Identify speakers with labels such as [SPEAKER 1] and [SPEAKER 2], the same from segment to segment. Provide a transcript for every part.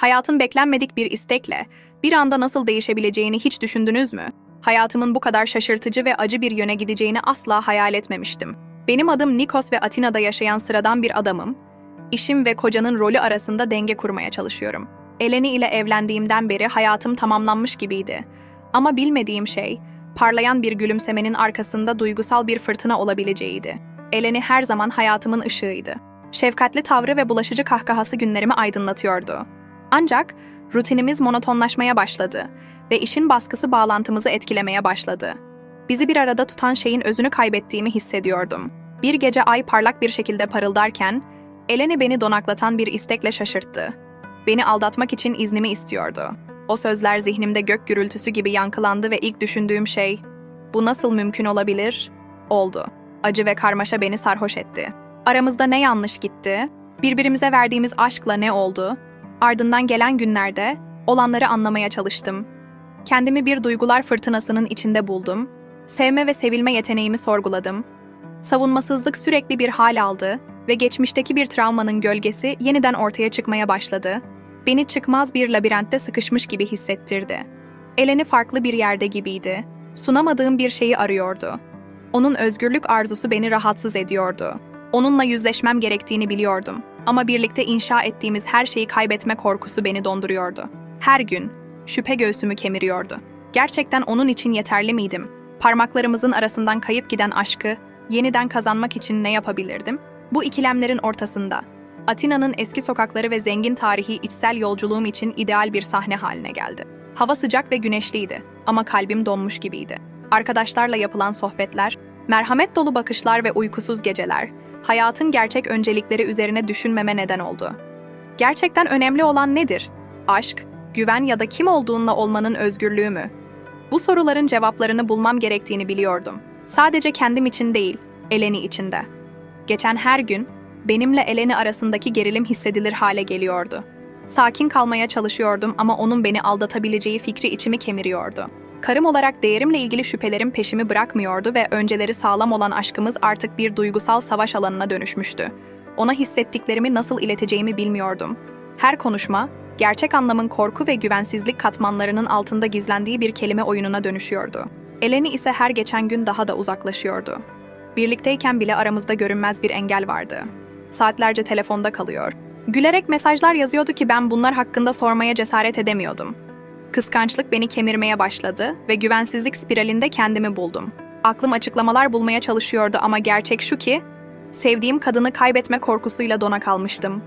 [SPEAKER 1] Hayatın beklenmedik bir istekle bir anda nasıl değişebileceğini hiç düşündünüz mü? Hayatımın bu kadar şaşırtıcı ve acı bir yöne gideceğini asla hayal etmemiştim. Benim adım Nikos ve Atina'da yaşayan sıradan bir adamım. İşim ve kocanın rolü arasında denge kurmaya çalışıyorum. Eleni ile evlendiğimden beri hayatım tamamlanmış gibiydi. Ama bilmediğim şey, parlayan bir gülümsemenin arkasında duygusal bir fırtına olabileceğiydi. Eleni her zaman hayatımın ışığıydı. Şefkatli tavrı ve bulaşıcı kahkahası günlerimi aydınlatıyordu. Ancak rutinimiz monotonlaşmaya başladı ve işin baskısı bağlantımızı etkilemeye başladı. Bizi bir arada tutan şeyin özünü kaybettiğimi hissediyordum. Bir gece ay parlak bir şekilde parıldarken, Eleni beni donaklatan bir istekle şaşırttı. Beni aldatmak için iznimi istiyordu. O sözler zihnimde gök gürültüsü gibi yankılandı ve ilk düşündüğüm şey, bu nasıl mümkün olabilir? Oldu. Acı ve karmaşa beni sarhoş etti. Aramızda ne yanlış gitti? Birbirimize verdiğimiz aşkla ne oldu? Ardından gelen günlerde olanları anlamaya çalıştım. Kendimi bir duygular fırtınasının içinde buldum. Sevme ve sevilme yeteneğimi sorguladım. Savunmasızlık sürekli bir hal aldı ve geçmişteki bir travmanın gölgesi yeniden ortaya çıkmaya başladı. Beni çıkmaz bir labirentte sıkışmış gibi hissettirdi. Eleni farklı bir yerde gibiydi. Sunamadığım bir şeyi arıyordu. Onun özgürlük arzusu beni rahatsız ediyordu. Onunla yüzleşmem gerektiğini biliyordum. Ama birlikte inşa ettiğimiz her şeyi kaybetme korkusu beni donduruyordu. Her gün şüphe göğsümü kemiriyordu. Gerçekten onun için yeterli miydim? Parmaklarımızın arasından kayıp giden aşkı yeniden kazanmak için ne yapabilirdim? Bu ikilemlerin ortasında Atina'nın eski sokakları ve zengin tarihi içsel yolculuğum için ideal bir sahne haline geldi. Hava sıcak ve güneşliydi ama kalbim donmuş gibiydi. Arkadaşlarla yapılan sohbetler, merhamet dolu bakışlar ve uykusuz geceler, hayatın gerçek öncelikleri üzerine düşünmeme neden oldu. Gerçekten önemli olan nedir? Aşk, güven ya da kim olduğunla olmanın özgürlüğü mü? Bu soruların cevaplarını bulmam gerektiğini biliyordum. Sadece kendim için değil, Eleni için de. Geçen her gün benimle Eleni arasındaki gerilim hissedilir hale geliyordu. Sakin kalmaya çalışıyordum ama onun beni aldatabileceği fikri içimi kemiriyordu. Karım olarak değerimle ilgili şüphelerim peşimi bırakmıyordu ve önceleri sağlam olan aşkımız artık bir duygusal savaş alanına dönüşmüştü. Ona hissettiklerimi nasıl ileteceğimi bilmiyordum. Her konuşma, gerçek anlamın korku ve güvensizlik katmanlarının altında gizlendiği bir kelime oyununa dönüşüyordu. Eleni ise her geçen gün daha da uzaklaşıyordu. Birlikteyken bile aramızda görünmez bir engel vardı. Saatlerce telefonda kalıyor. Gülerek mesajlar yazıyordu ki ben bunlar hakkında sormaya cesaret edemiyordum. Kıskançlık beni kemirmeye başladı ve güvensizlik spiralinde kendimi buldum. Aklım açıklamalar bulmaya çalışıyordu ama gerçek şu ki, sevdiğim kadını kaybetme korkusuyla dona kalmıştım.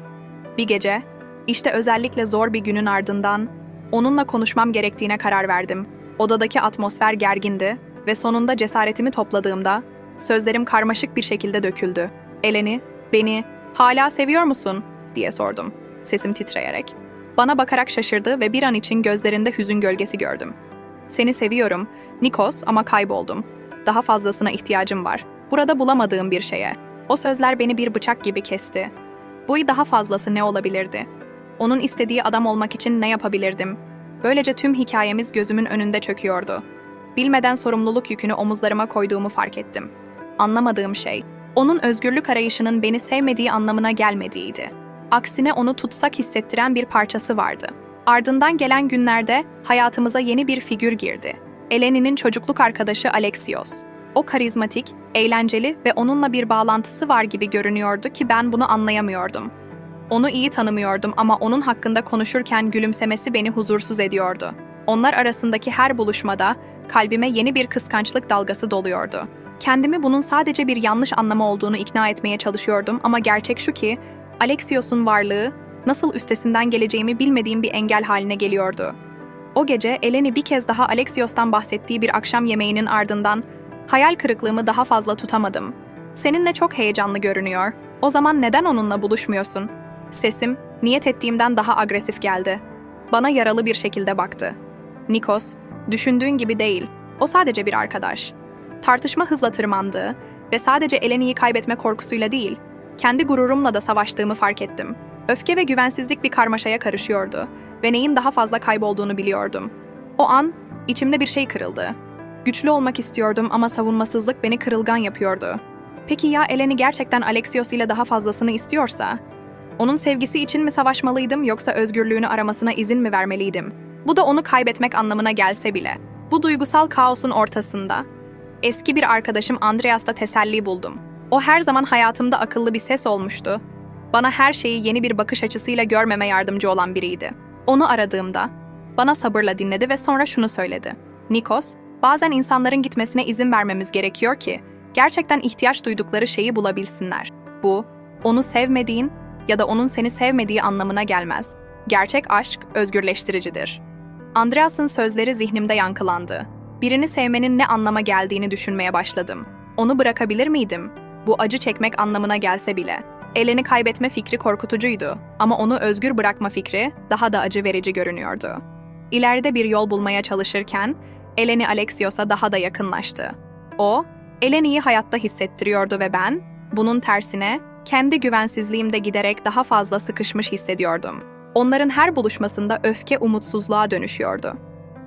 [SPEAKER 1] Bir gece, işte özellikle zor bir günün ardından onunla konuşmam gerektiğine karar verdim. Odadaki atmosfer gergindi ve sonunda cesaretimi topladığımda sözlerim karmaşık bir şekilde döküldü. Eleni, beni hala seviyor musun diye sordum, sesim titreyerek. Bana bakarak şaşırdı ve bir an için gözlerinde hüzün gölgesi gördüm. Seni seviyorum, Nikos ama kayboldum. Daha fazlasına ihtiyacım var. Burada bulamadığım bir şeye. O sözler beni bir bıçak gibi kesti. Bu daha fazlası ne olabilirdi? Onun istediği adam olmak için ne yapabilirdim? Böylece tüm hikayemiz gözümün önünde çöküyordu. Bilmeden sorumluluk yükünü omuzlarıma koyduğumu fark ettim. Anlamadığım şey, onun özgürlük arayışının beni sevmediği anlamına gelmediğiydi. Aksine onu tutsak hissettiren bir parçası vardı. Ardından gelen günlerde hayatımıza yeni bir figür girdi. Eleni'nin çocukluk arkadaşı Alexios. O karizmatik, eğlenceli ve onunla bir bağlantısı var gibi görünüyordu ki ben bunu anlayamıyordum. Onu iyi tanımıyordum ama onun hakkında konuşurken gülümsemesi beni huzursuz ediyordu. Onlar arasındaki her buluşmada kalbime yeni bir kıskançlık dalgası doluyordu. Kendimi bunun sadece bir yanlış anlama olduğunu ikna etmeye çalışıyordum ama gerçek şu ki Alexios'un varlığı nasıl üstesinden geleceğimi bilmediğim bir engel haline geliyordu. O gece Eleni bir kez daha Alexios'tan bahsettiği bir akşam yemeğinin ardından hayal kırıklığımı daha fazla tutamadım. Seninle çok heyecanlı görünüyor. O zaman neden onunla buluşmuyorsun? Sesim niyet ettiğimden daha agresif geldi. Bana yaralı bir şekilde baktı. Nikos, düşündüğün gibi değil. O sadece bir arkadaş. Tartışma hızla tırmandı ve sadece Eleni'yi kaybetme korkusuyla değil, kendi gururumla da savaştığımı fark ettim. Öfke ve güvensizlik bir karmaşaya karışıyordu ve neyin daha fazla kaybolduğunu biliyordum. O an içimde bir şey kırıldı. Güçlü olmak istiyordum ama savunmasızlık beni kırılgan yapıyordu. Peki ya Eleni gerçekten Alexios ile daha fazlasını istiyorsa? Onun sevgisi için mi savaşmalıydım yoksa özgürlüğünü aramasına izin mi vermeliydim? Bu da onu kaybetmek anlamına gelse bile. Bu duygusal kaosun ortasında eski bir arkadaşım Andreas'ta teselli buldum. O her zaman hayatımda akıllı bir ses olmuştu. Bana her şeyi yeni bir bakış açısıyla görmeme yardımcı olan biriydi. Onu aradığımda bana sabırla dinledi ve sonra şunu söyledi. Nikos, bazen insanların gitmesine izin vermemiz gerekiyor ki gerçekten ihtiyaç duydukları şeyi bulabilsinler. Bu, onu sevmediğin ya da onun seni sevmediği anlamına gelmez. Gerçek aşk özgürleştiricidir. Andreas'ın sözleri zihnimde yankılandı. Birini sevmenin ne anlama geldiğini düşünmeye başladım. Onu bırakabilir miydim? Bu acı çekmek anlamına gelse bile. Eleni kaybetme fikri korkutucuydu ama onu özgür bırakma fikri daha da acı verici görünüyordu. İleride bir yol bulmaya çalışırken Eleni Alexios'a daha da yakınlaştı. O, Eleni'yi hayatta hissettiriyordu ve ben, bunun tersine, kendi güvensizliğimde giderek daha fazla sıkışmış hissediyordum. Onların her buluşmasında öfke umutsuzluğa dönüşüyordu.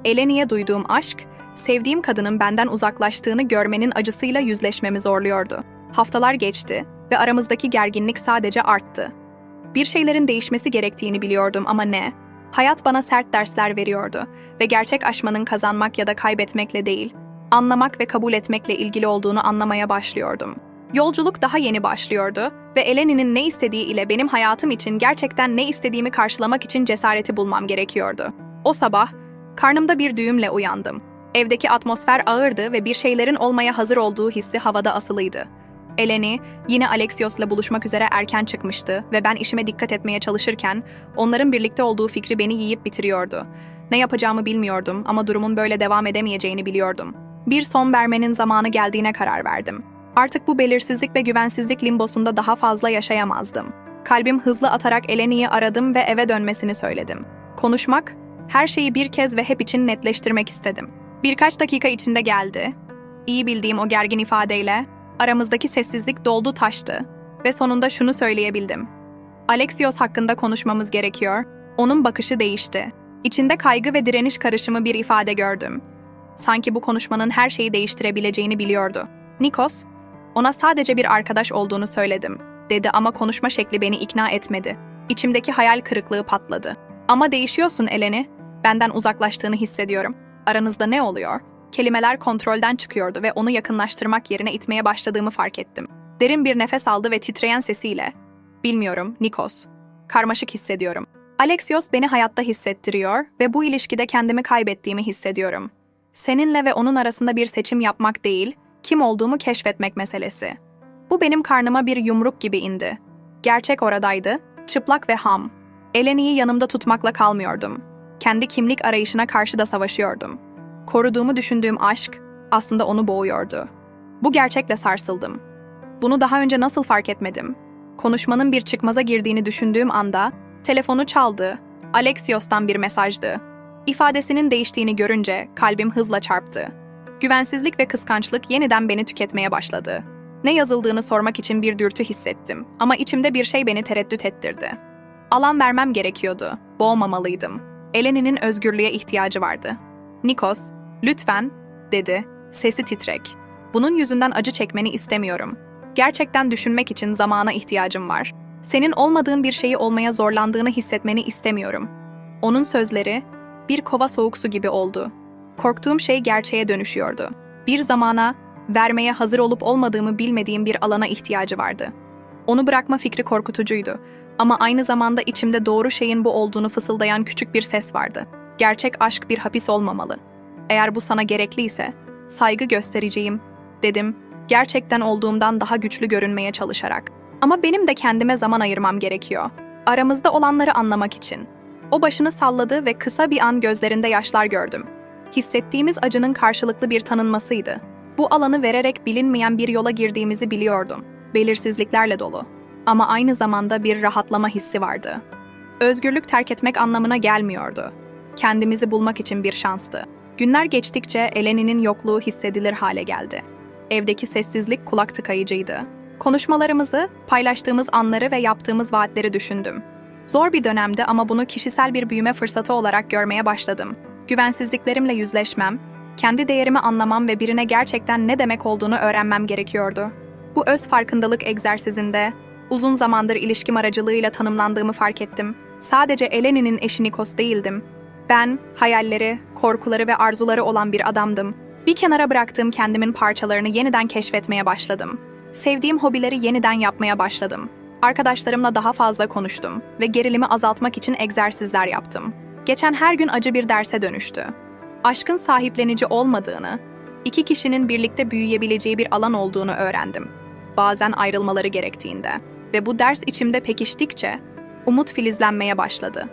[SPEAKER 1] Eleni'ye duyduğum aşk, sevdiğim kadının benden uzaklaştığını görmenin acısıyla yüzleşmemi zorluyordu. Haftalar geçti ve aramızdaki gerginlik sadece arttı. Bir şeylerin değişmesi gerektiğini biliyordum ama ne? Hayat bana sert dersler veriyordu ve gerçek aşmanın kazanmak ya da kaybetmekle değil, anlamak ve kabul etmekle ilgili olduğunu anlamaya başlıyordum. Yolculuk daha yeni başlıyordu ve Eleni'nin ne istediği ile benim hayatım için gerçekten ne istediğimi karşılamak için cesareti bulmam gerekiyordu. O sabah karnımda bir düğümle uyandım. Evdeki atmosfer ağırdı ve bir şeylerin olmaya hazır olduğu hissi havada asılıydı. Eleni yine Alexios'la buluşmak üzere erken çıkmıştı ve ben işime dikkat etmeye çalışırken onların birlikte olduğu fikri beni yiyip bitiriyordu. Ne yapacağımı bilmiyordum ama durumun böyle devam edemeyeceğini biliyordum. Bir son vermenin zamanı geldiğine karar verdim. Artık bu belirsizlik ve güvensizlik limbosunda daha fazla yaşayamazdım. Kalbim hızlı atarak Eleni'yi aradım ve eve dönmesini söyledim. Konuşmak, her şeyi bir kez ve hep için netleştirmek istedim. Birkaç dakika içinde geldi. İyi bildiğim o gergin ifadeyle aramızdaki sessizlik doldu taştı ve sonunda şunu söyleyebildim. Alexios hakkında konuşmamız gerekiyor. Onun bakışı değişti. İçinde kaygı ve direniş karışımı bir ifade gördüm. Sanki bu konuşmanın her şeyi değiştirebileceğini biliyordu. Nikos, ona sadece bir arkadaş olduğunu söyledim, dedi ama konuşma şekli beni ikna etmedi. İçimdeki hayal kırıklığı patladı. Ama değişiyorsun Eleni. Benden uzaklaştığını hissediyorum. Aranızda ne oluyor? Kelimeler kontrolden çıkıyordu ve onu yakınlaştırmak yerine itmeye başladığımı fark ettim. Derin bir nefes aldı ve titreyen sesiyle, "Bilmiyorum, Nikos. Karmaşık hissediyorum. Alexios beni hayatta hissettiriyor ve bu ilişkide kendimi kaybettiğimi hissediyorum. Seninle ve onun arasında bir seçim yapmak değil, kim olduğumu keşfetmek meselesi. Bu benim karnıma bir yumruk gibi indi. Gerçek oradaydı, çıplak ve ham. Eleni'yi yanımda tutmakla kalmıyordum. Kendi kimlik arayışına karşı da savaşıyordum. Koruduğumu düşündüğüm aşk aslında onu boğuyordu. Bu gerçekle sarsıldım. Bunu daha önce nasıl fark etmedim? Konuşmanın bir çıkmaza girdiğini düşündüğüm anda telefonu çaldı. Alexios'tan bir mesajdı. İfadesinin değiştiğini görünce kalbim hızla çarptı. Güvensizlik ve kıskançlık yeniden beni tüketmeye başladı. Ne yazıldığını sormak için bir dürtü hissettim ama içimde bir şey beni tereddüt ettirdi. Alan vermem gerekiyordu. Boğmamalıydım. Eleni'nin özgürlüğe ihtiyacı vardı. Nikos, lütfen, dedi, sesi titrek. Bunun yüzünden acı çekmeni istemiyorum. Gerçekten düşünmek için zamana ihtiyacım var. Senin olmadığın bir şeyi olmaya zorlandığını hissetmeni istemiyorum. Onun sözleri bir kova soğuk su gibi oldu. Korktuğum şey gerçeğe dönüşüyordu. Bir zamana vermeye hazır olup olmadığımı bilmediğim bir alana ihtiyacı vardı. Onu bırakma fikri korkutucuydu ama aynı zamanda içimde doğru şeyin bu olduğunu fısıldayan küçük bir ses vardı. Gerçek aşk bir hapis olmamalı. Eğer bu sana gerekliyse saygı göstereceğim dedim. Gerçekten olduğumdan daha güçlü görünmeye çalışarak. Ama benim de kendime zaman ayırmam gerekiyor. Aramızda olanları anlamak için. O başını salladı ve kısa bir an gözlerinde yaşlar gördüm. Hissettiğimiz acının karşılıklı bir tanınmasıydı. Bu alanı vererek bilinmeyen bir yola girdiğimizi biliyordum. Belirsizliklerle dolu. Ama aynı zamanda bir rahatlama hissi vardı. Özgürlük terk etmek anlamına gelmiyordu. Kendimizi bulmak için bir şanstı. Günler geçtikçe Eleni'nin yokluğu hissedilir hale geldi. Evdeki sessizlik kulak tıkayıcıydı. Konuşmalarımızı, paylaştığımız anları ve yaptığımız vaatleri düşündüm. Zor bir dönemdi ama bunu kişisel bir büyüme fırsatı olarak görmeye başladım. Güvensizliklerimle yüzleşmem, kendi değerimi anlamam ve birine gerçekten ne demek olduğunu öğrenmem gerekiyordu. Bu öz farkındalık egzersizinde Uzun zamandır ilişkim aracılığıyla tanımlandığımı fark ettim. Sadece Eleni'nin eşi Nikos değildim. Ben, hayalleri, korkuları ve arzuları olan bir adamdım. Bir kenara bıraktığım kendimin parçalarını yeniden keşfetmeye başladım. Sevdiğim hobileri yeniden yapmaya başladım. Arkadaşlarımla daha fazla konuştum ve gerilimi azaltmak için egzersizler yaptım. Geçen her gün acı bir derse dönüştü. Aşkın sahiplenici olmadığını, iki kişinin birlikte büyüyebileceği bir alan olduğunu öğrendim. Bazen ayrılmaları gerektiğinde ve bu ders içimde pekiştikçe umut filizlenmeye başladı.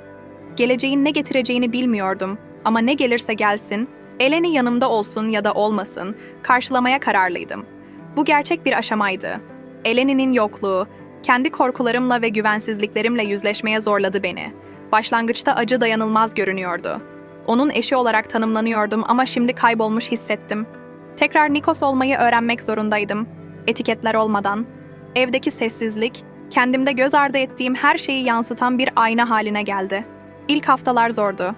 [SPEAKER 1] Geleceğin ne getireceğini bilmiyordum ama ne gelirse gelsin, Eleni yanımda olsun ya da olmasın, karşılamaya kararlıydım. Bu gerçek bir aşamaydı. Eleni'nin yokluğu, kendi korkularımla ve güvensizliklerimle yüzleşmeye zorladı beni. Başlangıçta acı dayanılmaz görünüyordu. Onun eşi olarak tanımlanıyordum ama şimdi kaybolmuş hissettim. Tekrar Nikos olmayı öğrenmek zorundaydım. Etiketler olmadan. Evdeki sessizlik, kendimde göz ardı ettiğim her şeyi yansıtan bir ayna haline geldi. İlk haftalar zordu.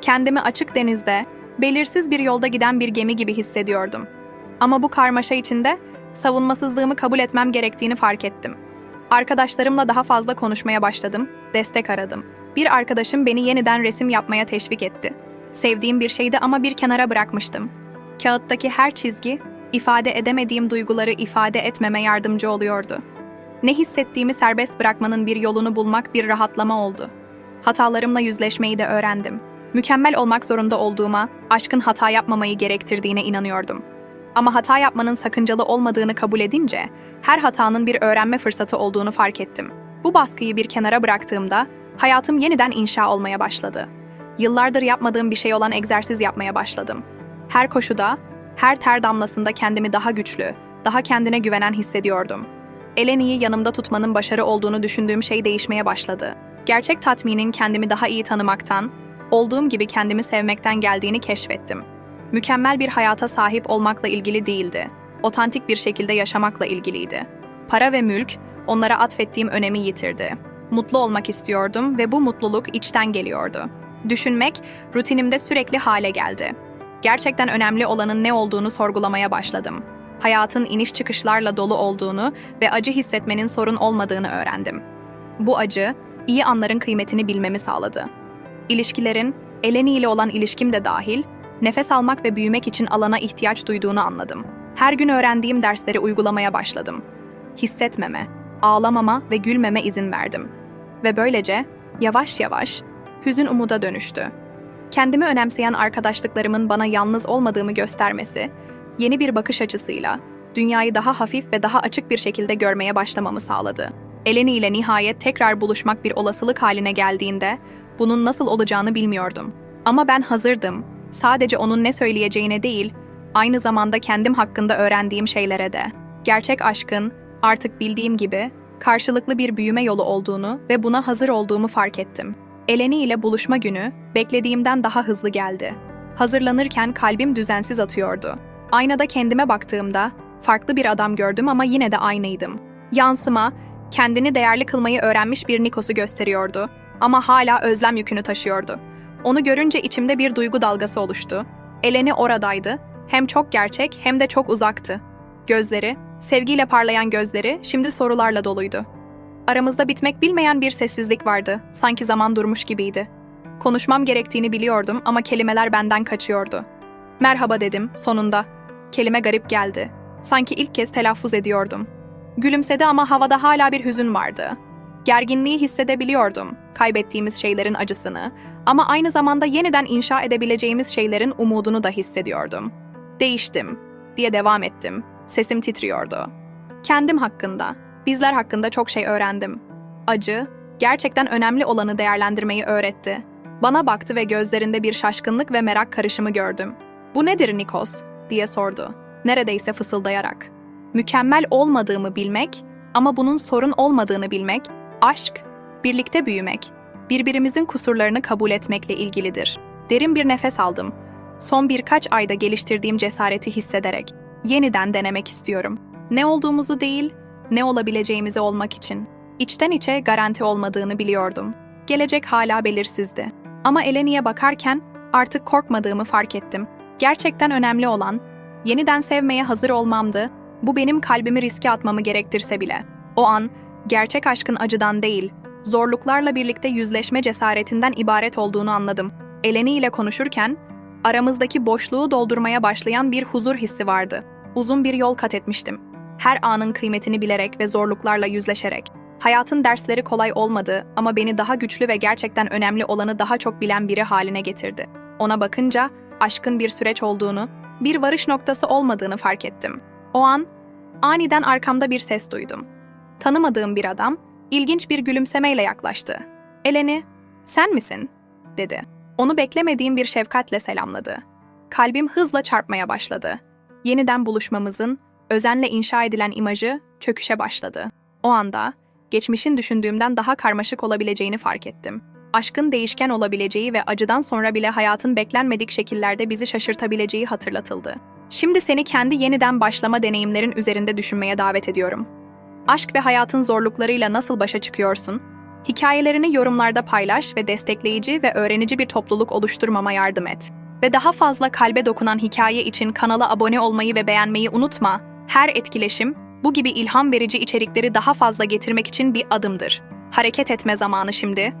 [SPEAKER 1] Kendimi açık denizde, belirsiz bir yolda giden bir gemi gibi hissediyordum. Ama bu karmaşa içinde savunmasızlığımı kabul etmem gerektiğini fark ettim. Arkadaşlarımla daha fazla konuşmaya başladım, destek aradım. Bir arkadaşım beni yeniden resim yapmaya teşvik etti. Sevdiğim bir şeydi ama bir kenara bırakmıştım. Kağıttaki her çizgi, ifade edemediğim duyguları ifade etmeme yardımcı oluyordu. Ne hissettiğimi serbest bırakmanın bir yolunu bulmak bir rahatlama oldu. Hatalarımla yüzleşmeyi de öğrendim. Mükemmel olmak zorunda olduğuma, aşkın hata yapmamayı gerektirdiğine inanıyordum. Ama hata yapmanın sakıncalı olmadığını kabul edince, her hatanın bir öğrenme fırsatı olduğunu fark ettim. Bu baskıyı bir kenara bıraktığımda, hayatım yeniden inşa olmaya başladı. Yıllardır yapmadığım bir şey olan egzersiz yapmaya başladım. Her koşuda, her ter damlasında kendimi daha güçlü, daha kendine güvenen hissediyordum. Eleni'yi yanımda tutmanın başarı olduğunu düşündüğüm şey değişmeye başladı. Gerçek tatminin kendimi daha iyi tanımaktan, olduğum gibi kendimi sevmekten geldiğini keşfettim. Mükemmel bir hayata sahip olmakla ilgili değildi. Otantik bir şekilde yaşamakla ilgiliydi. Para ve mülk onlara atfettiğim önemi yitirdi. Mutlu olmak istiyordum ve bu mutluluk içten geliyordu. Düşünmek rutinimde sürekli hale geldi. Gerçekten önemli olanın ne olduğunu sorgulamaya başladım. Hayatın iniş çıkışlarla dolu olduğunu ve acı hissetmenin sorun olmadığını öğrendim. Bu acı, iyi anların kıymetini bilmemi sağladı. İlişkilerin, Eleni ile olan ilişkim de dahil, nefes almak ve büyümek için alana ihtiyaç duyduğunu anladım. Her gün öğrendiğim dersleri uygulamaya başladım. Hissetmeme, ağlamama ve gülmeme izin verdim. Ve böylece yavaş yavaş hüzün umuda dönüştü. Kendimi önemseyen arkadaşlıklarımın bana yalnız olmadığımı göstermesi, yeni bir bakış açısıyla dünyayı daha hafif ve daha açık bir şekilde görmeye başlamamı sağladı. Eleni ile nihayet tekrar buluşmak bir olasılık haline geldiğinde bunun nasıl olacağını bilmiyordum. Ama ben hazırdım. Sadece onun ne söyleyeceğine değil, aynı zamanda kendim hakkında öğrendiğim şeylere de. Gerçek aşkın, artık bildiğim gibi, karşılıklı bir büyüme yolu olduğunu ve buna hazır olduğumu fark ettim. Eleni ile buluşma günü beklediğimden daha hızlı geldi. Hazırlanırken kalbim düzensiz atıyordu. Aynada kendime baktığımda farklı bir adam gördüm ama yine de aynıydım. Yansıma, kendini değerli kılmayı öğrenmiş bir Nikos'u gösteriyordu ama hala özlem yükünü taşıyordu. Onu görünce içimde bir duygu dalgası oluştu. Eleni oradaydı, hem çok gerçek hem de çok uzaktı. Gözleri, sevgiyle parlayan gözleri şimdi sorularla doluydu. Aramızda bitmek bilmeyen bir sessizlik vardı, sanki zaman durmuş gibiydi. Konuşmam gerektiğini biliyordum ama kelimeler benden kaçıyordu. Merhaba dedim, sonunda. Kelime garip geldi. Sanki ilk kez telaffuz ediyordum. Gülümsedi ama havada hala bir hüzün vardı. Gerginliği hissedebiliyordum, kaybettiğimiz şeylerin acısını ama aynı zamanda yeniden inşa edebileceğimiz şeylerin umudunu da hissediyordum. Değiştim, diye devam ettim. Sesim titriyordu. Kendim hakkında, bizler hakkında çok şey öğrendim. Acı, gerçekten önemli olanı değerlendirmeyi öğretti. Bana baktı ve gözlerinde bir şaşkınlık ve merak karışımı gördüm. Bu nedir Nikos? diye sordu. Neredeyse fısıldayarak. Mükemmel olmadığımı bilmek ama bunun sorun olmadığını bilmek, aşk, birlikte büyümek, birbirimizin kusurlarını kabul etmekle ilgilidir. Derin bir nefes aldım. Son birkaç ayda geliştirdiğim cesareti hissederek yeniden denemek istiyorum. Ne olduğumuzu değil, ne olabileceğimizi olmak için. İçten içe garanti olmadığını biliyordum. Gelecek hala belirsizdi. Ama Eleni'ye bakarken artık korkmadığımı fark ettim. Gerçekten önemli olan, yeniden sevmeye hazır olmamdı, bu benim kalbimi riske atmamı gerektirse bile. O an, gerçek aşkın acıdan değil, zorluklarla birlikte yüzleşme cesaretinden ibaret olduğunu anladım. Eleni ile konuşurken, aramızdaki boşluğu doldurmaya başlayan bir huzur hissi vardı. Uzun bir yol kat etmiştim. Her anın kıymetini bilerek ve zorluklarla yüzleşerek. Hayatın dersleri kolay olmadı ama beni daha güçlü ve gerçekten önemli olanı daha çok bilen biri haline getirdi. Ona bakınca aşkın bir süreç olduğunu, bir varış noktası olmadığını fark ettim. O an aniden arkamda bir ses duydum. Tanımadığım bir adam ilginç bir gülümsemeyle yaklaştı. Eleni, sen misin? dedi. Onu beklemediğim bir şefkatle selamladı. Kalbim hızla çarpmaya başladı. Yeniden buluşmamızın, özenle inşa edilen imajı çöküşe başladı. O anda, geçmişin düşündüğümden daha karmaşık olabileceğini fark ettim. Aşkın değişken olabileceği ve acıdan sonra bile hayatın beklenmedik şekillerde bizi şaşırtabileceği hatırlatıldı. Şimdi seni kendi yeniden başlama deneyimlerin üzerinde düşünmeye davet ediyorum. Aşk ve hayatın zorluklarıyla nasıl başa çıkıyorsun? Hikayelerini yorumlarda paylaş ve destekleyici ve öğrenici bir topluluk oluşturmama yardım et. Ve daha fazla kalbe dokunan hikaye için kanala abone olmayı ve beğenmeyi unutma. Her etkileşim, bu gibi ilham verici içerikleri daha fazla getirmek için bir adımdır. Hareket etme zamanı şimdi.